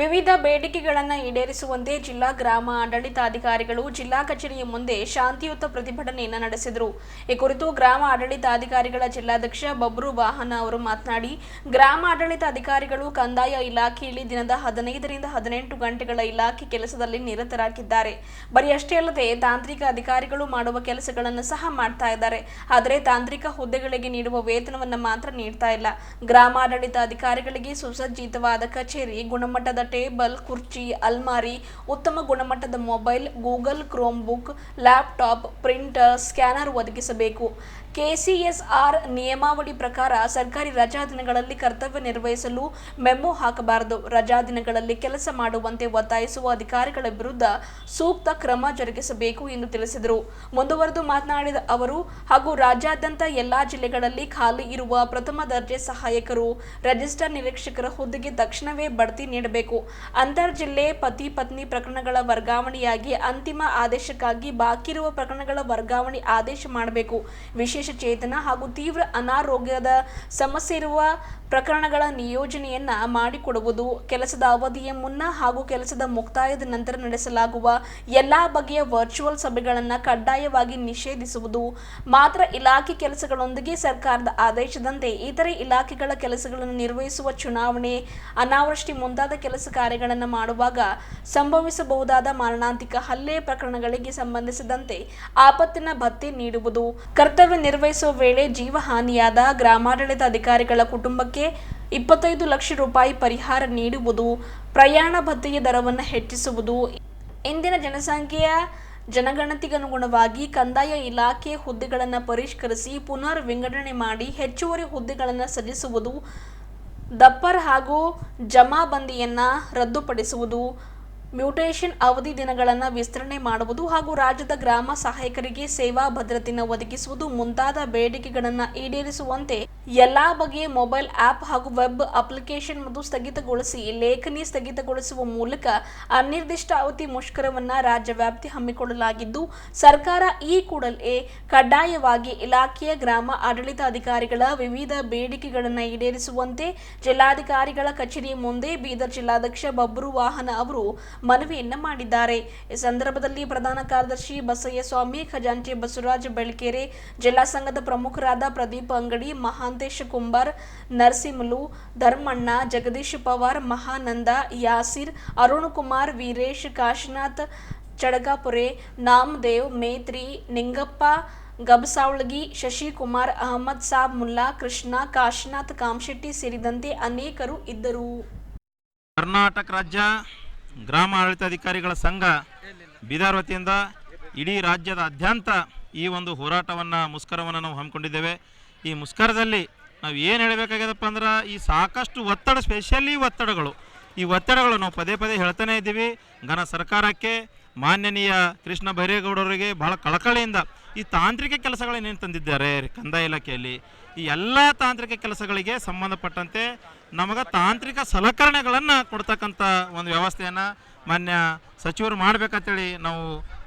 ವಿವಿಧ ಬೇಡಿಕೆಗಳನ್ನು ಈಡೇರಿಸುವಂತೆ ಜಿಲ್ಲಾ ಗ್ರಾಮ ಆಡಳಿತಾಧಿಕಾರಿಗಳು ಜಿಲ್ಲಾ ಕಚೇರಿಯ ಮುಂದೆ ಶಾಂತಿಯುತ ಪ್ರತಿಭಟನೆಯನ್ನು ನಡೆಸಿದರು. ಈ ಕುರಿತು ಗ್ರಾಮ ಆಡಳಿತಾಧಿಕಾರಿಗಳ ಜಿಲ್ಲಾಧ್ಯಕ್ಷ ಬಬ್ರು ವಾಹನ ಅವರು ಮಾತನಾಡಿ, ಗ್ರಾಮ ಆಡಳಿತಾಧಿಕಾರಿಗಳು ಕಂದಾಯ ಇಲಾಖೆಯಲ್ಲಿ ದಿನದ ಹದಿನೈದರಿಂದ ಹದಿನೆಂಟು ಗಂಟೆಗಳ ಇಲಾಖೆ ಕೆಲಸದಲ್ಲಿ ನಿರತರಾಗಿದ್ದಾರೆ. ಬರೀ ಅಷ್ಟೇ ಅಲ್ಲದೆ ತಾಂತ್ರಿಕ ಅಧಿಕಾರಿಗಳು ಮಾಡುವ ಕೆಲಸಗಳನ್ನು ಸಹ ಮಾಡ್ತಾ ಇದ್ದಾರೆ. ಆದರೆ ತಾಂತ್ರಿಕ ಹುದ್ದೆಗಳಿಗೆ ನೀಡುವ ವೇತನವನ್ನು ಮಾತ್ರ ನೀಡ್ತಾ ಇಲ್ಲ. ಗ್ರಾಮಾಡಳಿತ ಅಧಿಕಾರಿಗಳಿಗೆ ಸುಸಜ್ಜಿತವಾದ ಕಚೇರಿ, ಗುಣಮಟ್ಟದ ಟೇಬಲ್ ಕುರ್ಚಿ ಅಲ್ಮಾರಿ ಉತ್ತಮ ಗುಣಮಟ್ಟದ mobile Google Chromebook laptop printer scanner ಒದಗಿಸಬೇಕು. ಕೆಸಿಎಸ್ಆರ್ ನಿಯಮಾವಳಿ ಪ್ರಕಾರ ಸರ್ಕಾರಿ ರಜಾ ದಿನಗಳಲ್ಲಿ ಕರ್ತವ್ಯ ನಿರ್ವಹಿಸಲು ಮೆಮೊ ಹಾಕಬಾರದು. ರಜಾ ದಿನಗಳಲ್ಲಿ ಕೆಲಸ ಮಾಡುವಂತೆ ಒತ್ತಾಯಿಸುವ ಅಧಿಕಾರಿಗಳ ವಿರುದ್ಧ ಸೂಕ್ತ ಕ್ರಮ ಜರುಗಿಸಬೇಕು ಎಂದು ತಿಳಿಸಿದರು. ಮುಂದುವರೆದು ಮಾತನಾಡಿದ ಅವರು, ಹಾಗೂ ರಾಜ್ಯಾದ್ಯಂತ ಎಲ್ಲಾ ಜಿಲ್ಲೆಗಳಲ್ಲಿ ಖಾಲಿ ಇರುವ ಪ್ರಥಮ ದರ್ಜೆ ಸಹಾಯಕರು, ರಿಜಿಸ್ಟರ್ ನಿರೀಕ್ಷಕರ ಹುದ್ದೆಗೆ ತಕ್ಷಣವೇ ಬಡ್ತಿ ನೀಡಬೇಕು. ಅಂತರ್ ಜಿಲ್ಲೆ ಪತಿ ಪತ್ನಿ ಪ್ರಕರಣಗಳ ವರ್ಗಾವಣೆಯಾಗಿ ಅಂತಿಮ ಆದೇಶಕ್ಕಾಗಿ ಬಾಕಿ ಇರುವ ಪ್ರಕರಣಗಳ ವರ್ಗಾವಣೆ ಆದೇಶ ಮಾಡಬೇಕು. ವಿಶೇಷ ಚೇತನ ಹಾಗೂ ತೀವ್ರ ಅನಾರೋಗ್ಯದ ಸಮಸ್ಯೆ ಇರುವ ಪ್ರಕರಣಗಳ ನಿಯೋಜನೆಯನ್ನ ಮಾಡಿಕೊಡುವುದು, ಕೆಲಸದ ಅವಧಿಯ ಮುನ್ನ ಹಾಗೂ ಕೆಲಸದ ಮುಕ್ತಾಯದ ನಂತರ ನಡೆಸಲಾಗುವ ಎಲ್ಲಾ ಬಗೆಯ ವರ್ಚುವಲ್ ಸಭೆಗಳನ್ನು ಕಡ್ಡಾಯವಾಗಿ ನಿಷೇಧಿಸುವುದು. ಮಾತ್ರ ಇಲಾಖೆ ಕೆಲಸಗಳೊಂದಿಗೆ ಸರ್ಕಾರದ ಆದೇಶದಂತೆ ಇತರೆ ಇಲಾಖೆಗಳ ಕೆಲಸಗಳನ್ನು ನಿರ್ವಹಿಸುವ ಚುನಾವಣೆ, ಅನಾವೃಷ್ಟಿ ಮುಂತಾದ ಕೆಲಸ ಕಾರ್ಯಗಳನ್ನು ಮಾಡುವಾಗ ಸಂಭವಿಸಬಹುದಾದ ಮಾರಣಾಂತಿಕ ಹಲ್ಲೆ ಪ್ರಕರಣಗಳಿಗೆ ಸಂಬಂಧಿಸಿದಂತೆ ಆಪತ್ತಿನ ಭತ್ಯೆ ನೀಡುವುದು. ಕರ್ತವ್ಯ ನಿರ್ವಹಿಸುವ ವೇಳೆ ಜೀವಹಾನಿಯಾದ ಗ್ರಾಮಾಡಳಿತ ಅಧಿಕಾರಿಗಳ ಕುಟುಂಬಕ್ಕೆ ಇಪ್ಪತ್ತೈದು ಲಕ್ಷ ರೂಪಾಯಿ ಪರಿಹಾರ ನೀಡುವುದು, ಪ್ರಯಾಣ ಭತ್ತೆಯ ದರವನ್ನು ಹೆಚ್ಚಿಸುವುದು. ಇಂದಿನ ಜನಸಂಖ್ಯೆಯ ಜನಗಣತಿಗನುಗುಣವಾಗಿ ಕಂದಾಯ ಇಲಾಖೆ ಹುದ್ದೆಗಳನ್ನು ಪರಿಷ್ಕರಿಸಿ ಪುನರ್ ವಿಂಗಡಣೆ ಮಾಡಿ ಹೆಚ್ಚುವರಿ ಹುದ್ದೆಗಳನ್ನು ಸಲ್ಲಿಸುವುದು, ದಪ್ಪರ್ ಹಾಗೂ ಜಮಾಬಂದಿಯನ್ನು ರದ್ದುಪಡಿಸುವುದು. ಮ್ಯೂಟೇಷನ್ ಅವಧಿ ದಿನಗಳನ್ನು ವಿಸ್ತರಣೆ ಮಾಡುವುದು ಹಾಗೂ ರಾಜ್ಯದ ಗ್ರಾಮ ಸಹಾಯಕರಿಗೆ ಸೇವಾ ಭದ್ರತೆಯನ್ನು ಒದಗಿಸುವುದು ಮುಂತಾದ ಬೇಡಿಕೆಗಳನ್ನು ಈಡೇರಿಸುವಂತೆ ಎಲ್ಲಾ ಬಗೆಯ ಮೊಬೈಲ್ ಆಪ್ ಹಾಗೂ ವೆಬ್ ಅಪ್ಲಿಕೇಶನ್ ಮತ್ತು ಸ್ಥಗಿತಗೊಳಿಸಿ, ಲೇಖನಿ ಸ್ಥಗಿತಗೊಳಿಸುವ ಮೂಲಕ ಅನಿರ್ದಿಷ್ಟ ಅವಧಿ ಮುಷ್ಕರವನ್ನ ರಾಜ್ಯ ವ್ಯಾಪ್ತಿ ಹಮ್ಮಿಕೊಳ್ಳಲಾಗಿದ್ದು, ಸರ್ಕಾರ ಈ ಕೂಡಲೇ ಕಡ್ಡಾಯವಾಗಿ ಇಲಾಖೆಯ ಗ್ರಾಮ ಆಡಳಿತಾಧಿಕಾರಿಗಳ ವಿವಿಧ ಬೇಡಿಕೆಗಳನ್ನು ಈಡೇರಿಸುವಂತೆ ಜಿಲ್ಲಾಧಿಕಾರಿಗಳ ಕಚೇರಿ ಮುಂದೆ ಬೀದರ್ ಜಿಲ್ಲಾಧ್ಯಕ್ಷ ಬಬ್ರು ವಾಹನ ಅವರು ಮನವಿಯನ್ನು ಮಾಡಿದ್ದಾರೆ. ಈ ಸಂದರ್ಭದಲ್ಲಿ ಪ್ರಧಾನ ಕಾರ್ಯದರ್ಶಿ ಬಸಯ್ಯ ಸ್ವಾಮಿ, ಖಜಾಂಚಿ ಬಸವರಾಜ ಬೆಳಕೆರೆ, ಜಿಲ್ಲಾ ಸಂಘದ ಪ್ರಮುಖರಾದ ಪ್ರದೀಪ್ ಅಂಗಡಿ ಮಹಾಂತೇಶ ಕುಂಬಾರ್ ನರಸಿಂಹಲು, ಧರ್ಮಣ್ಣ, ಜಗದೀಶ್ ಪವಾರ್, ಮಹಾನಂದ, ಯಾಸಿರ್, ಅರುಣ್ ಕುಮಾರ್, ವೀರೇಶ್, ಕಾಶಿನಾಥ್, ಚಡಗಾಪುರೆ, ನಾಮದೇವ್, ಮೇತ್ರಿ, ನಿಂಗಪ್ಪ, ಗಬಸಾವಳಗಿ, ಶಶಿಕುಮಾರ್, ಅಹಮದ್ ಸಾಬ್, ಮುಲ್ಲಾ, ಕೃಷ್ಣ, ಕಾಶಿನಾಥ್, ಕಾಮಶೆಟ್ಟಿ ಸೇರಿದಂತೆ ಅನೇಕರು ಇದ್ದರು. ಕರ್ನಾಟಕ ರಾಜ್ಯ ಗ್ರಾಮ ಆಡಳಿತಾಧಿಕಾರಿಗಳ ಸಂಘ ಬೀದರ್ ವತಿಯಿಂದ ಇಡೀ ರಾಜ್ಯದಾದ್ಯಂತ ಈ ಒಂದು ಹೋರಾಟವನ್ನು, ಮುಷ್ಕರವನ್ನು ನಾವು ಹಮ್ಮಿಕೊಂಡಿದ್ದೇವೆ. ಈ ಮುಷ್ಕರದಲ್ಲಿ ನಾವು ಏನು ಹೇಳಬೇಕಾಗ್ಯದಪ್ಪ ಅಂದ್ರೆ ಈ ಸಾಕಷ್ಟು ಒತ್ತಡ ಸ್ಪೆಷಲಿ ಒತ್ತಡಗಳು. ಈ ಒತ್ತಡಗಳು ನಾವು ಪದೇ ಪದೇ ಹೇಳ್ತಾನೆ ಇದ್ದೀವಿ. ಘನ ಸರ್ಕಾರಕ್ಕೆ, ಮಾನ್ಯನೀಯ ಕೃಷ್ಣ ಬೈರೇಗೌಡರಿಗೆ ಬಹಳ ಕಳಕಳಿಯಿಂದ ಈ ತಾಂತ್ರಿಕ ಕೆಲಸಗಳನ್ನೇನು ತಂದಿದ್ದಾರೆ ಕಂದಾಯ ಇಲಾಖೆಯಲ್ಲಿ? ಈ ಎಲ್ಲ ತಾಂತ್ರಿಕ ಕೆಲಸಗಳಿಗೆ ಸಂಬಂಧಪಟ್ಟಂತೆ ನಮಗೆ ತಾಂತ್ರಿಕ ಸಲಕರಣೆಗಳನ್ನು ಕೊಡ್ತಕ್ಕಂಥ ಒಂದು ವ್ಯವಸ್ಥೆಯನ್ನು ಮಾನ್ಯ ಸಚಿವರು ಮಾಡಬೇಕಂತೇಳಿ ನಾವು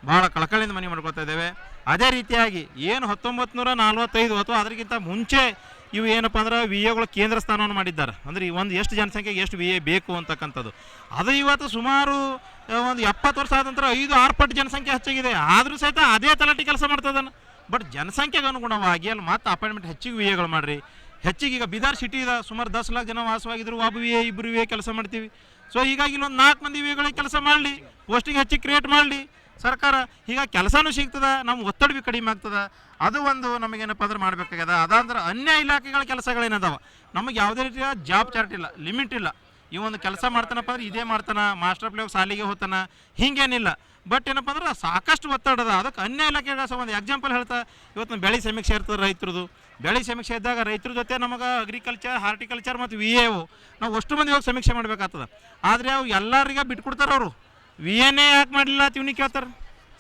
ಭಾಳ ಕಳಕಳಿಯಿಂದ ಮನವಿ ಮಾಡ್ಕೊತಾ ಇದ್ದೇವೆ. ಅದೇ ರೀತಿಯಾಗಿ ಏನು ಹತ್ತೊಂಬತ್ತು ನೂರ ನಲ್ವತ್ತೈದು ಅಥವಾ ಅದಕ್ಕಿಂತ ಮುಂಚೆ ಇವು ಏನಪ್ಪ ಅಂದ್ರೆ ವಿ ಎಗಳು ಕೇಂದ್ರ ಸ್ಥಾನವನ್ನು ಮಾಡಿದ್ದಾರೆ. ಅಂದರೆ ಈ ಒಂದು ಎಷ್ಟು ಜನಸಂಖ್ಯೆಗೆ ಎಷ್ಟು ವಿ ಎ ಬೇಕು ಅಂತಕ್ಕಂಥದ್ದು. ಅದು ಇವತ್ತು ಸುಮಾರು ಒಂದು ಎಪ್ಪತ್ತು ವರ್ಷ ಆದ ನಂತರ ಐದು ಆರು ಪಟ್ಟು ಜನಸಂಖ್ಯೆ ಹೆಚ್ಚಾಗಿದೆ. ಆದರೂ ಸಹಿತ ಅದೇ ತಲಾಟಿ ಕೆಲಸ ಮಾಡ್ತದನ್ನು ಬಟ್ ಜನಸಂಖ್ಯೆಗೆ ಅನುಗುಣವಾಗಿ ಅಲ್ಲಿ ಮತ್ತೆ ಅಪಾಯಿಂಟ್ಮೆಂಟ್ ಹೆಚ್ಚಿಗೆ ವಿ ಎಗಳು ಮಾಡಿರಿ. ಹೆಚ್ಚಿಗೆ ಈಗ ಬಿದಾರ್ ಸಿಟಿ ಇದೆ ಸುಮಾರು ದಸ್ ಲಾಖ ಜನ ವಾಸವಾಗಿದ್ರು. ಒಬ್ಬ ವಿ ಎ ಇಬ್ಬರು ವಿ ಎ ಕೆಲಸ ಮಾಡ್ತೀವಿ. ಸೊ ಹೀಗಾಗಿ ಇಲ್ಲೊಂದು ನಾಲ್ಕು ಮಂದಿ ವಿ ಎಗಳಿಗೆ ಕೆಲಸ ಮಾಡಲಿ. ಪೋಸ್ಟಿಂಗ್ ಹೆಚ್ಚಿಗೆ ಕ್ರಿಯೇಟ್ ಮಾಡಲಿ. ಸರ್ಕಾರ ಈಗ ಕೆಲಸನೂ ಸಿಗ್ತದೆ, ನಮ್ಮ ಒತ್ತಡ ಭೀ ಕಡಿಮೆ ಆಗ್ತದೆ. ಅದು ಒಂದು ನಮಗೇನಪ್ಪ ಅಂದ್ರೆ ಮಾಡಬೇಕಾಗ್ಯದ. ಅದಂದ್ರೆ ಅನ್ಯ ಇಲಾಖೆಗಳ ಕೆಲಸಗಳೇನದಾವ? ನಮಗೆ ಯಾವುದೇ ರೀತಿಯ ಜಾಬ್ ಚಾರ್ಟ್ ಇಲ್ಲ, ಲಿಮಿಟ್ ಇಲ್ಲ. ಈ ಒಂದು ಕೆಲಸ ಮಾಡ್ತಾನಪ್ಪ ಅಂದ್ರೆ ಇದೇ ಮಾಡ್ತಾನೆ, ಮಾಸ್ಟರ್ ಪ್ಲೇ ಸಾಲಿಗೆ ಹೋಗ್ತಾನ, ಹಿಂಗೇನಿಲ್ಲ. ಬಟ್ ಏನಪ್ಪ ಅಂದ್ರೆ ಸಾಕಷ್ಟು ಒತ್ತಡ ಅದ. ಅದಕ್ಕೆ ಅನ್ಯ ಇಲಾಖೆಗಳ ಒಂದು ಎಕ್ಸಾಂಪಲ್ ಹೇಳ್ತಾ ಇವತ್ತು ಬೆಳೆ ಸಮೀಕ್ಷೆ ಇರ್ತದೆ ರೈತರದು. ಬೆಳೆ ಸಮೀಕ್ಷೆ ಇದ್ದಾಗ ರೈತರ ಜೊತೆ ನಮಗೆ ಅಗ್ರಿಕಲ್ಚರ್ ಹಾರ್ಟಿಕಲ್ಚರ್ ಮತ್ತು ವಿ ಎ ನಾವು ಅಷ್ಟು ಮಂದಿ ಹೋಗಿ ಸಮೀಕ್ಷೆ ಮಾಡಬೇಕಾಗ್ತದೆ. ಆದರೆ ಅವು ಎಲ್ಲರಿಗೆ ಬಿಟ್ಕೊಡ್ತಾರೆ ಅವರು. ವಿ ಎನ್ ಎ ಯಾಕೆ ಮಾಡಲಿಲ್ಲ ಅಂತ ಇವ್ನಿಗೆ ಕೇಳ್ತಾರೆ.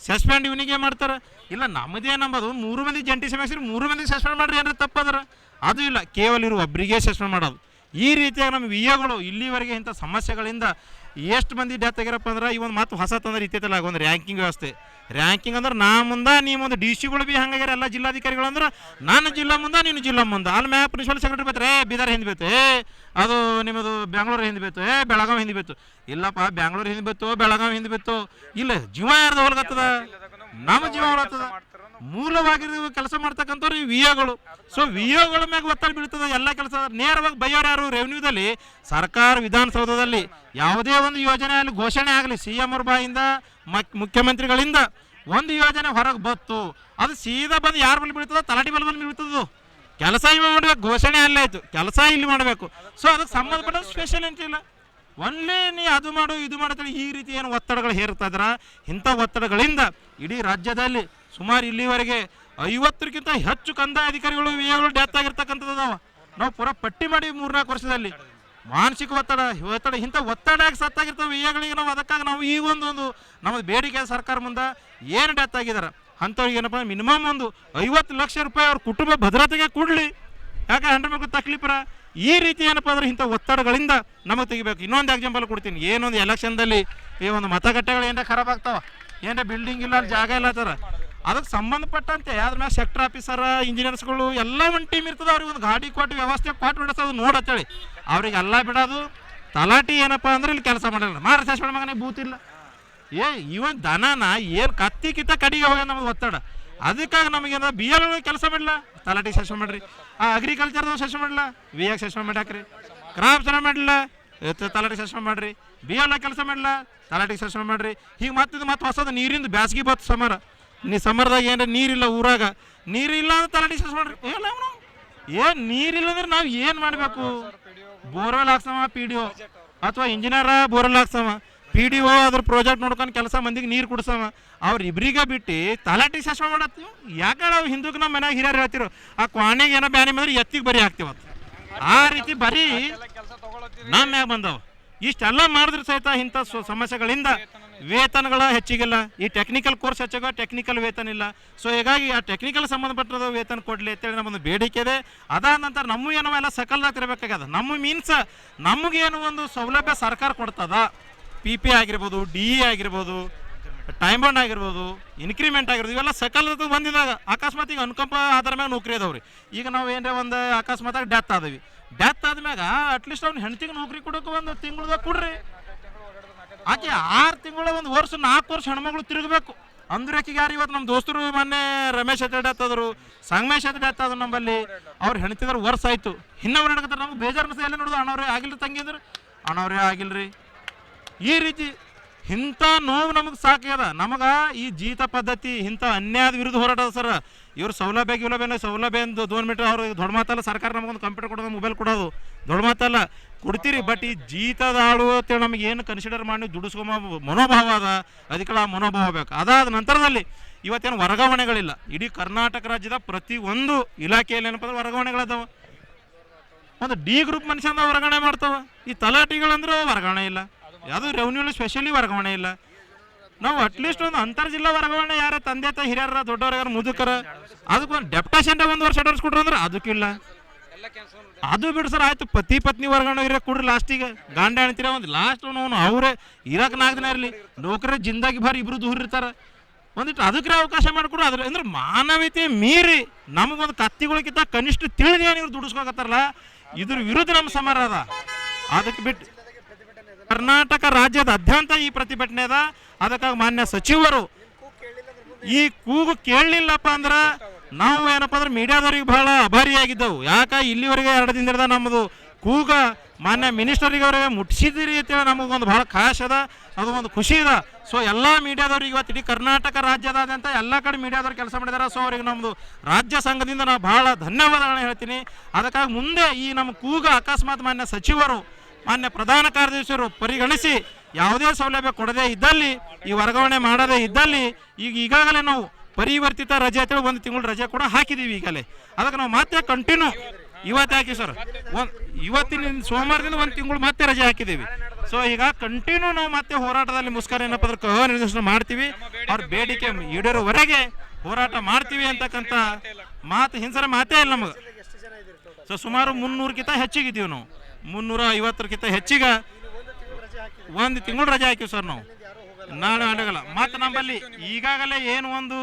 ಸಸ್ಪೆಂಡ್ ಇವನಿಗೆ ಮಾಡ್ತಾರೆ. ಇಲ್ಲ ನಮ್ಮದೇ ನಂಬೋದು. ಮೂರು ಮಂದಿ ಜಂಟಿ ಸಮಸ್ಯೆ ಮೂರು ಮಂದಿ ಸಸ್ಪೆಂಡ್ ಮಾಡ್ರಿ ಏನಾರ ತಪ್ಪದ್ರ ಅದು ಇಲ್ಲ, ಕೇವಲ ಇರುವ ಒಬ್ಬರಿಗೆ ಸಸ್ಪೆಂಡ್ ಮಾಡೋದು. ಈ ರೀತಿಯಾಗಿ ನಮ್ಮ ವಿಯೋಗಳು ಇಲ್ಲಿವರೆಗೆ ಇಂಥ ಸಮಸ್ಯೆಗಳಿಂದ ಎಷ್ಟು ಮಂದಿ ಡೆತ್ ಆಗಿರಪ್ಪ ಅಂದ್ರೆ ಈ ಒಂದು ಮತ್ತು ಹೊಸ ತಂದ್ರೆ ಇತ್ತೈತಲ್ಲ ಒಂದು ರ್ಯಾಂಕಿಂಗ್ ವ್ಯವಸ್ಥೆ. ರ್ಯಾಂಕಿಂಗ್ ಅಂದ್ರೆ ನಾ ಮುಂದೆ ನೀವು ಒಂದು ಡಿ ಸಿಗಳು ಬಿ ಹಂಗಾಗ್ಯಾರ, ಎಲ್ಲ ಜಿಲ್ಲಾಧಿಕಾರಿಗಳು ಅಂದ್ರೆ ನಾನು ಜಿಲ್ಲಾ ಮುಂದೆ ನೀನು ಜಿಲ್ಲಾ ಮುಂದೆ. ಅಲ್ಲಿ ಮ್ಯಾಪ್ ಪ್ರಿನ್ಸಿಪಲ್ ಸೆಕ್ರೆಟರಿ ಬೇತಾರೆ ಬೀದರ್ ಹಿಂದೆ ಬೇತು, ಏ, ಅದು ನಿಮ್ಮದು ಬೆಂಗಳೂರು ಹಿಂದೆ ಬೇತು, ಏ, ಬೆಳಗಾವಿ ಹಿಂದೆ ಬೇತು. ಇಲ್ಲಪ್ಪ, ಬೆಂಗಳೂರು ಹಿಂದೆ ಬೇತು, ಬೆಳಗಾವಿ ಹಿಂದೆ ಬೇತು. ಇಲ್ಲ, ಜೀವ ಯಾರ್ದು ಹೊಲಗತ್ತದ? ನಮ್ಮ ಜೀವ ಹೊಲತ್ತದ ಮೂಲವಾಗಿರುವ ಕೆಲಸ ಮಾಡ್ತಕ್ಕಂಥವ್ರು ಈ ವಿಯೋಗಳು ಸೊ ವಿಯೋಗಳ ಮ್ಯಾಗ ಒತ್ತಡ ಬೀಳ್ತದೆ, ಎಲ್ಲ ಕೆಲಸ. ನೇರವಾಗಿ ಬೈಯೋರು ಯಾರು? ರೆವೆನ್ಯೂದಲ್ಲಿ ಸರ್ಕಾರ ವಿಧಾನಸೌಧದಲ್ಲಿ ಯಾವುದೇ ಒಂದು ಯೋಜನೆ ಅಲ್ಲಿ ಘೋಷಣೆ ಆಗಲಿ ಸಿ ಎಂ ಬಾಯಿಂದ ಮುಖ್ಯಮಂತ್ರಿಗಳಿಂದ ಒಂದು ಯೋಜನೆ ಹೊರಗೆ ಬತ್ತು. ಅದು ಸೀದಾ ಬಂದು ಯಾರ ಬಳಿ ಬೀಳ್ತದ, ತಲಾಟಿ ಬಲ್ ಬಂದು ಬೀಳ್ತದೋ ಕೆಲಸ ಇಲ್ಲಿ ಮಾಡಬೇಕು, ಘೋಷಣೆ ಅಲ್ಲೇ ಆಯಿತು. ಕೆಲಸ ಇಲ್ಲಿ ಮಾಡಬೇಕು. ಸೊ ಅದಕ್ಕೆ ಸಂಬಂಧಪಟ್ಟ ಸ್ಪೆಷಲ್ ಎಂಟಿಲ್ಲ ಒನ್ಲಿ ನೀ ಅದು ಮಾಡು, ಇದು ಮಾಡುತ್ತೆ ಈ ರೀತಿ ಏನು ಒತ್ತಡಗಳು ಹೇರ್ತಾ ಇದ್ರ, ಇಂಥ ಒತ್ತಡಗಳಿಂದ ಇಡೀ ರಾಜ್ಯದಲ್ಲಿ ಸುಮಾರು ಇಲ್ಲಿವರೆಗೆ ಐವತ್ತಕ್ಕಿಂತ ಹೆಚ್ಚು ಕಂದಾಯ ಅಧಿಕಾರಿಗಳು ಡೆತ್ ಆಗಿರ್ತಕ್ಕಂಥದ್ದು ಅದಾವ. ನಾವು ಪೂರ ಪಟ್ಟಿ ಮಾಡಿ ಮೂರ್ನಾಲ್ಕು ವರ್ಷದಲ್ಲಿ. ಮಾನಸಿಕ ಒತ್ತಡ ಒತ್ತಡ, ಇಂಥ ಒತ್ತಡ ಸತ್ತಾಗಿರ್ತವೆ ವಿಯಗಳಿಗೆ ನಾವು ಅದಕ್ಕಾಗಿ ನಾವು ಈ ಒಂದೊಂದು ಒಂದು ನಮ್ಮದು ಬೇಡಿಕೆ ಸರ್ಕಾರ ಮುಂದೆ ಏನು ಡೆತ್ ಆಗಿದ್ದಾರೆ ಅಂಥವ್ರಿಗೆ ಏನಪ್ಪ ಮಿನಿಮಮ್ ಒಂದು ಐವತ್ತು ಲಕ್ಷ ರೂಪಾಯಿ ಅವ್ರ ಕುಟುಂಬ ಭದ್ರತೆಗೆ ಕೊಡಲಿ. ಯಾಕೆ ಹಂಡ್ರೆಡ್ ಮಕ್ಕಳು ತಕ್ಲೀಪರ ಈ ರೀತಿ ಏನಪ್ಪ ಅಂದ್ರೆ ಇಂಥ ಒತ್ತಡಗಳಿಂದ ನಮಗೆ ತೆಗಿಬೇಕು. ಇನ್ನೊಂದು ಎಕ್ಸಾಂಪಲ್ ಕೊಡ್ತೀನಿ. ಏನೊಂದು ಎಲೆಕ್ಷನ್ದಲ್ಲಿ ಈ ಒಂದು ಮತಗಟ್ಟೆಗಳು ಏನಾರ ಖರಾಬ್ ಆಗ್ತಾವ? ಏನಾರ ಬಿಲ್ಡಿಂಗ್ ಇಲ್ಲ, ಜಾಗ ಇಲ್ಲ ಥರ ಅದಕ್ಕೆ ಸಂಬಂಧಪಟ್ಟಂತೆ ಅದ್ರ ಮ್ಯಾಲ ಸೆಕ್ಟರ್ ಆಫೀಸರ್ ಇಂಜಿನಿಯರ್ಸ್ಗಳು ಎಲ್ಲ ಒಂದು ಟೀಮ್ ಇರ್ತದೆ. ಅವ್ರಿಗೆ ಒಂದು ಗಾಡಿ ಕೊಟ್ಟು ವ್ಯವಸ್ಥೆ ಕೊಟ್ಟು ಬಿಡಿಸೋದು ನೋಡತ್ತೇಳಿ. ಅವ್ರಿಗೆಲ್ಲ ಬಿಡೋದು. ತಲಾಟಿ ಏನಪ್ಪ ಅಂದ್ರೆ ಇಲ್ಲಿ ಕೆಲಸ ಮಾಡಲ್ಲ. ಮಾರ ಸಸ್ಪೆಂಡ್ ಮಗನೇ, ಬೂತ್ ಇಲ್ಲ. ಏ ಇವನ್ ದನನ ಏನು ಕತ್ತಿ ಕಿತ್ತ ಕಡಿಗೆ ಹೋಗ ನಮ್ಗೆ ಒತ್ತಡ. ಅದಕ್ಕಾಗಿ ನಮಗೇನ ಬಿ ಎಲ್ ಕೆಲಸ ಮಾಡಲ್ಲ ತಲಾಟಿ ಸೆಷನ್ ಮಾಡ್ರಿ. ಆ ಅಗ್ರಿಕಲ್ಚರ್ದ ಸೆಷನ್ ಮಾಡಲ್ಲ ವಿ ಎಕ್ ಸೆಷನ್ ಮಾಡಿ ಹಾಕ್ರಿ. ಚೆನ್ನಾಗಿ ಮಾಡಲ್ಲ ತಲಾಟಿ ಸೆಷನ್ ಮಾಡ್ರಿ. ಬಿ ಎಲ್ ಕೆಲಸ ಮಾಡಲ್ಲ ತಲಾಟಿ ಸೆಷನ್ ಮಾಡ್ರಿ. ಹೀಗೆ ಮತ್ತೆ ಮತ್ತೆ ಹೊಸದು ನೀರಿಂದ ಬ್ಯಾಸ್ಗಿ ಬತ್ತು ಸಮರ. ನೀ ಸಮರ್ದಾಗ ಏನಾರ ನೀರಿಲ್ಲ ಊರಾಗ. ನೀರಿಲ್ಲ ಅಂದ್ರೆ ತಲಾಟಿ ಡಿಸ್ಕಸ್ ಮಾಡ್ರಿ ಏಲ್ಲ ಅವನು ಏನು ನೀರಿಲ್ಲ ಅಂದ್ರೆ ನಾವು ಏನು ಮಾಡಬೇಕು? ಬೋರ್ವೆಲ್ ಹಾಕ್ಸವ ಪಿ ಡಿ ಒ. ಅಥವಾ ಇಂಜಿನಿಯರ ಬೋರ್ವೆಲ್ ಹಾಕ್ಸವ ಪಿ ಡಿ ಒ ಅದ್ರ ಪ್ರಾಜೆಕ್ಟ್ ನೋಡ್ಕೊಂಡು ಕೆಲಸ ಮಂದಿಗೆ ನೀರು ಕುಡ್ಸವ ಅವ್ರ ಇಬ್ರಿಗೆ ಬಿಟ್ಟು ತಲಾಟಿ ಶಾಸನ ಮಾಡತ್ತೀವಿ ಯಾಕೆ ನಾವು ಹಿಂದಕ್ಕೆ ನಮ್ಮ ಮನ್ಯಾಗ ಹಿರಿಯರು ಹೇಳ್ತಿರೋ? ಆ ಕ್ವಾಣೆಗೆ ಏನೋ ಬ್ಯಾನಿ ಅಂದ್ರೆ ಎತ್ತಿಗೆ ಬರಿ ಹಾಕ್ತಿವತ್ತು ಆ ರೀತಿ ಬರೀ ನಮ್ಮ ಮ್ಯಾಗ ಬಂದವ. ಇಷ್ಟೆಲ್ಲ ಮಾಡಿದ್ರೆ ಸಹಿತ ಇಂಥ ಸಮಸ್ಯೆಗಳಿಂದ ವೇತನಗಳ ಹೆಚ್ಚಿಗಿಲ್ಲ. ಈ ಟೆಕ್ನಿಕಲ್ ಕೋರ್ಸ್ ಹೆಚ್ಚಾಗ ಟೆಕ್ನಿಕಲ್ ವೇತನ ಇಲ್ಲ. ಸೊ ಹೀಗಾಗಿ ಆ ಟೆಕ್ನಿಕಲ್ ಸಂಬಂಧಪಟ್ಟದ ವೇತನ ಕೊಡಲಿ ಅಂತೇಳಿ ನಮ್ಮೊಂದು ಬೇಡಿಕೆ ಇದೆ. ಅದಾದ ನಂತರ ನಮ್ಮ ಏನೋ ಎಲ್ಲ ಸಕಲ್ದಾಗ ತಿರಬೇಕಾಗ್ಯದ ನಮ್ಮ ಮೀನ್ಸ್ ನಮಗೇನು ಒಂದು ಸೌಲಭ್ಯ ಸರ್ಕಾರ ಕೊಡ್ತದ. ಪಿ ಪಿ ಆಗಿರ್ಬೋದು ಡಿ ಇ ಆಗಿರ್ಬೋದು ಟೈಮ್ ಬಾಂಡ್ ಆಗಿರ್ಬೋದು ಇನ್ಕ್ರಿಮೆಂಟ್ ಆಗಿರ್ಬೋದು, ಇವೆಲ್ಲ ಸಕಾಲದ ಬಂದಿದಾಗ ಅಕಸ್ಮಾತ್ ಈಗ ಅನುಕಂಪ ಆಧಾರ ಮ್ಯಾಗ ನೌಕರಿ ಅದಾವ್ರಿ. ಈಗ ನಾವು ಏನರ ಒಂದು ಅಕಸ್ಮಾತ್ ಡೆತ್ ಆದವಿ. ಡೆತ್ ಆದ್ಮ್ಯಾಗ ಅಟ್ಲೀಸ್ಟ್ ಅವ್ನು ಹೆಂಡತಿಗೆ ನೌಕರಿ ಕೊಡೋಕೆ ಒಂದು ತಿಂಗಳದಾಗ ಕೊಡ್ರಿ. ಆಕೆ ಆರು ತಿಂಗಳ ಒಂದು ವರ್ಷ ನಾಲ್ಕು ವರ್ಷ ಹೆಣ್ಮಗಳು ತಿರುಗಬೇಕು. ಅಂದ್ರೆ ಆಕೆಗೆ ಯಾರು ಇವತ್ತು ನಮ್ಮ ದೋಸ್ತರು ಮೊನ್ನೆ ರಮೇಶ್ ಹತ್ರ ಡೆತ್ ಆದರು, ಸಂಗಮೇಶ್ ಹತ್ರ ಡೆತ್ ಆದ್ರು ನಮ್ಮಲ್ಲಿ. ಅವ್ರು ಹೆಣ್ತಿದ್ರು ವರ್ಷ ಆಯ್ತು. ಇನ್ನೊಬ್ರು ಹೆಣ್ಕತ್ತಾರೆ ನಮ್ಗೆ ಬೇಜಾರು ಎಲ್ಲ ನೋಡೋದು? ಅಣ್ಣವ್ರೆ ಆಗಿಲ್ಲ ತಂಗಿದ್ರು ಅಣ್ಣವ್ರೇ ಆಗಿಲ್ರಿ. ಈ ರೀತಿ ಇಂಥ ನೋವು ನಮಗೆ ಸಾಕ್ಯದ ನಮಗೆ ಈ ಜೀತ ಪದ್ಧತಿ, ಇಂಥ ಅನ್ಯಾಯದ ವಿರುದ್ಧ ಹೋರಾಟದ ಸರ್, ಇವ್ರು ಸೌಲಭ್ಯ ಗಿಲಭ್ಯ ಸೌಲಭ್ಯ ಎಂದು ದೋನ್ ಮೀಟರ್ ಅವ್ರು ದೊಡ್ಡ ಮಾತಲ್ಲ, ಸರ್ಕಾರ ನಮಗೊಂದು ಕಂಪ್ಯೂಟರ್ ಕೊಡೋದು, ಮೊಬೈಲ್ ಕೊಡೋದು, ದೊಡ್ಡ ಮಾತಲ್ಲ, ಕೊಡ್ತೀರಿ ಬಟ್ ಈ ಜೀತದ ಆಳು ಅಂತೇಳಿ ನಮಗೆ ಏನು ಕನ್ಸಿಡರ್ ಮಾಡಿ ದುಡಿಸ್ಕೊಂಬ ಮನೋಭಾವ ಅದ, ಅದಕ್ಕೆ ಆ ಮನೋಭಾವ ಬೇಕು ಅದಾದ ನಂತರದಲ್ಲಿ ಇವತ್ತೇನು ವರ್ಗಾವಣೆಗಳಿಲ್ಲ. ಇಡೀ ಕರ್ನಾಟಕ ರಾಜ್ಯದ ಪ್ರತಿ ಒಂದು ಇಲಾಖೆಯಲ್ಲಿ ಏನಪ್ಪ ಅಂದ್ರೆ ವರ್ಗಾವಣೆಗಳದಾವ ಒಂದು ಡಿ ಗ್ರೂಪ್ ಮನುಷ್ಯನ ವರ್ಗಾವಣೆ ಮಾಡ್ತಾವ. ಈ ತಲಾಟಿಗಳಂದ್ರೆ ವರ್ಗಾವಣೆ ಇಲ್ಲ. ಯಾವುದು ಅಲ್ಲಿ ಸ್ಪೆಷಲಿ ವರ್ಗಾವಣೆ ಇಲ್ಲ. ನಾವು ಅಟ್ಲೀಸ್ಟ್ ಒಂದು ಅಂತರ್ ಜಿಲ್ಲಾ ವರ್ಗಾವಣೆ ಯಾರ ತಂದೆ ತಾಯಿ ಹಿರಿಯರ ದೊಡ್ಡವ್ರ ಯಾರು ಮುದುಕರ ಅದಕ್ಕೆ ಒಂದು ಡೆಪ್ಟೇಷನ್ ಒಂದು ವರ್ಷ ಅಡ್ವರ್ಸ್ ಕೊಟ್ರು ಅಂದ್ರೆ ಅದಕ್ಕಿಲ್ಲ. ಅದು ಬಿಡು ಸರ್, ಆಯ್ತು. ಪತಿ ಪತ್ನಿ ವರ್ಗಾವಣೆ ಇರೋ ಕೊಡ್ರಿ ಲಾಸ್ಟಿಗೆ ಗಾಂಡ ಅಣ್ತೀರ ಒಂದು ಲಾಸ್ಟ್ ಅವನು ಅವರೇ. ಇರಕ್ಕೆ ನಾಲ್ಕು ದಿನ ಇರಲಿ. ನೌಕರ ಜಿಂದಾಗಿ ಭಾರಿ ಇಬ್ರು ದೂರ ಇರ್ತಾರೆ. ಒಂದಿಟ್ಟು ಅದಕ್ಕೆ ಅವಕಾಶ ಮಾಡಿಕೊಡು. ಅದ್ರ ಅಂದ್ರೆ ಮಾನವೀಯತೆ ಮೀರಿ ನಮಗೊಂದು ಕತ್ತಿಗಳಿಗಿಂತ ಕನಿಷ್ಠ ತಿಳಿದೇನು ಇವ್ರು ದುಡಿಸ್ಕೊಕತ್ತಾರಲ್ಲ ಇದ್ರ ವಿರುದ್ಧ ನಮ್ಮ ಸಮರ ಅದ. ಅದಕ್ಕೆ ಬಿಟ್ಟು ಕರ್ನಾಟಕ ರಾಜ್ಯದ ಅಧ್ಯಂತ ಈ ಪ್ರತಿಭಟನೆ ಅದ ಅದಕ್ಕಾಗಿ ಮಾನ್ಯ ಸಚಿವರು, ಈ ಕೂಗು ಕೇಳಲಿಲ್ಲಪ್ಪ ಅಂದ್ರೆ ನಾವು ಏನಪ್ಪ ಅಂದ್ರೆ ಮೀಡಿಯಾದವ್ರಿಗೆ ಬಹಳ ಅಭಾರಿಯಾಗಿದ್ದವು. ಯಾಕ ಇಲ್ಲಿವರೆಗೆ ಎರಡು ದಿನದ ನಮ್ಮದು ಕೂಗ ಮಾನ್ಯ ಮಿನಿಸ್ಟರಿಗೆ ಅವರಿಗೆ ಮುಟ್ಸಿದಿರಿ ಅಂತೇಳಿ ನಮಗೊಂದು ಬಹಳ ಖಾಸ್ ಅದ, ಅದು ಒಂದು ಖುಷಿ ಅದ. ಸೊ ಎಲ್ಲ ಮೀಡಿಯಾದವ್ರಿಗೆ ಇವತ್ತು ಇಡೀ ಕರ್ನಾಟಕ ರಾಜ್ಯದಾದ್ಯಂತ ಎಲ್ಲ ಕಡೆ ಮೀಡಿಯಾದವ್ರು ಕೆಲಸ ಮಾಡಿದಾರೆ. ಸೊ ಅವ್ರಿಗೆ ನಮ್ಮದು ರಾಜ್ಯ ಸಂಘದಿಂದ ನಾವು ಬಹಳ ಧನ್ಯವಾದಗಳನ್ನ ಹೇಳ್ತೀನಿ. ಅದಕ್ಕಾಗಿ ಮುಂದೆ ಈ ನಮ್ಮ ಕೂಗ ಅಕಸ್ಮಾತ್ ಮಾನ್ಯ ಸಚಿವರು ಮಾನ್ಯ ಪ್ರಧಾನ ಕಾರ್ಯದರ್ಶಿಯವರು ಪರಿಗಣಿಸಿ ಯಾವುದೇ ಸೌಲಭ್ಯ ಕೊಡದೇ ಇದ್ದಲ್ಲಿ, ಈ ವರ್ಗಾವಣೆ ಮಾಡದೇ ಇದ್ದಲ್ಲಿ, ಈಗ ಈಗಾಗಲೇ ನಾವು ಪರಿವರ್ತಿತ ರಜೆ ಅಂತೇಳಿ ಒಂದು ತಿಂಗಳು ರಜೆ ಕೂಡ ಹಾಕಿದ್ದೀವಿ ಈಗಲೇ. ಅದಕ್ಕೆ ನಾವು ಮತ್ತೆ ಕಂಟಿನ್ಯೂ ಇವತ್ತು ಹಾಕಿ ಸರ್. ಒಂದು ಇವತ್ತಿನ ಸೋಮವಾರದಿಂದ ಒಂದು ತಿಂಗಳು ಮತ್ತೆ ರಜೆ ಹಾಕಿದ್ದೀವಿ ಸೊ ಈಗ ಕಂಟಿನ್ಯೂ ನಾವು ಮತ್ತೆ ಹೋರಾಟದಲ್ಲಿ ಮುಸ್ಕರ ಏನಪ್ಪ ಅಂದ್ರೆ ಕಹ ನಿರ್ದೇಶನ ಮಾಡ್ತೀವಿ. ಅವ್ರ ಬೇಡಿಕೆ ಈಡೇರೋವರೆಗೆ ಹೋರಾಟ ಮಾಡ್ತೀವಿ ಅಂತಕ್ಕಂಥ ಮಾತು ಹಿಂಸರ ಮಾತೇ ಇಲ್ಲ ನಮಗೆ. ಸೊ ಸುಮಾರು ಮುನ್ನೂರಕ್ಕಿಂತ ಹೆಚ್ಚಿಗಿದ್ದೀವಿ ನಾವು. ಮುನ್ನೂರ ಐವತ್ತರಕ್ಕಿಂತ ಹೆಚ್ಚಿಗೆ ಒಂದು ತಿಂಗಳು ರಜೆ ಹಾಕಿವಿ ಸರ್ ನಾವು. ನಾಳೆ ಅಡಗಲ್ಲ ಮತ್ತು ನಮ್ಮಲ್ಲಿ ಈಗಾಗಲೇ ಏನು ಒಂದು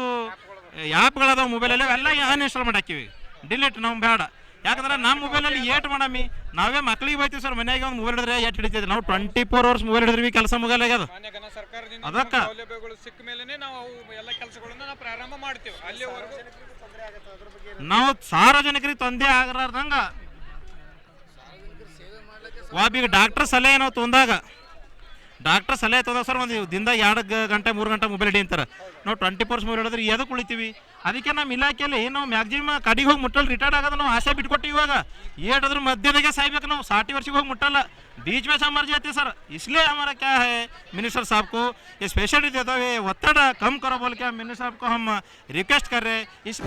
ಆ್ಯಪ್ಗಳದಾವ ಮೊಬೈಲಲ್ಲಿ ಅವೆಲ್ಲ ಅನ್ಇನ್ಸ್ಟಾಲ್ ಮಾಡಿ ಹಾಕಿವಿ ಡಿಲೀಟ್ ನಾವು ಬೇಡ ಯಾಕಂದ್ರೆ ನಮ್ಮ ಮೊಬೈಲಲ್ಲಿ ಏಟ್ ಮಾಡಮ್ಮಿ ನಾವೇ ಮಕ್ಳಿಗೆ ಬೈತೀವಿ ಸರ್ ಮನೆಯಾಗ ಒಂದು ಮೊಬೈಲ್ ಹಿಡಿದ್ರೆ ಏಟ್ ಹಿಡಿತೈತೆ. ನಾವು ಟ್ವೆಂಟಿ ಫೋರ್ ಅವರ್ಸ್ ಮೊಬೈಲ್ ಹಿಡಿದ್ರಿ ಕೆಲಸ ಮೊಬೈಲ್ ಆಗ್ಯದ. ಅದಕ್ಕೆ. ಸೌಲಭ್ಯಗಳು ಸಿಕ್ಕ ಮೇಲೆನೆ ನಾವು ಅವು ಎಲ್ಲ ಕೆಲಸಗಳನ್ನ ನಾವು ಪ್ರಾರಂಭ ಮಾಡ್ತೀವಿ. ಅಲ್ಲಿವರೆಗೂ ನಾವು ಸಾರ್ವಜನಿಕರಿಗೆ ತೊಂದರೆ ಆಗಲಾರ್ದಂಗ ಒಬ್ಬೀಗ ಡಾಕ್ಟರ್ ಸಲಹೆ ನಾವು ತೊಂದಾಗ ಡಾಕ್ಟರ್ ಸಲಹೆ ತೊಂದಾಗ ಸರ್ ಒಂದು ದಿನದಾಗ ಎರಡು ಗ- ಗಂಟೆ ಮೂರು ಗಂಟೆ ಮೊಬೈಲ್ ಹಿಡಿ ಅಂತಾರೆ ನಾವು ಟ್ವೆಂಟಿ ಫೋರ್ಸ್ ಮೊಬೈಲ್ ಹಿಡಿದ್ರೆ ಎದಕ್ಕೆ ಉಳಿತೀವಿ ಅದಕ್ಕೆ ನಮ್ಮ ಇಲಾಖೆಯಲ್ಲಿ ನಾವು ಮ್ಯಾಕ್ಸಿಮಮ್ ಕಡಿಗೆ ಹೋಗಿ ಮುಟ್ಟಲ್ಲ ರಿಟೈರ್ಡ್ ಆಗೋದು ನಾವು ಆಸೆ ಬಿಟ್ಕೊಟ್ಟು ಇವಾಗ ಏಟಾದ್ರೂ ಮಧ್ಯದಾಗೆ ಸಾಯ್ಬೇಕು ನಾವು ಸಾಟಿ ವರ್ಷಕ್ಕೆ ಹೋಗಿ ಮುಟ್ಟಲ್ಲ बीच में से मर जाते सर इसलिए हमारा क्या है मिनिस्टर साहब को ये स्पेशलिटी देते हुए ಒತ್ತಡ कम करो बोल के मिनिस्टर साहब को हम रिक्वेस्ट कर रहे हैं इस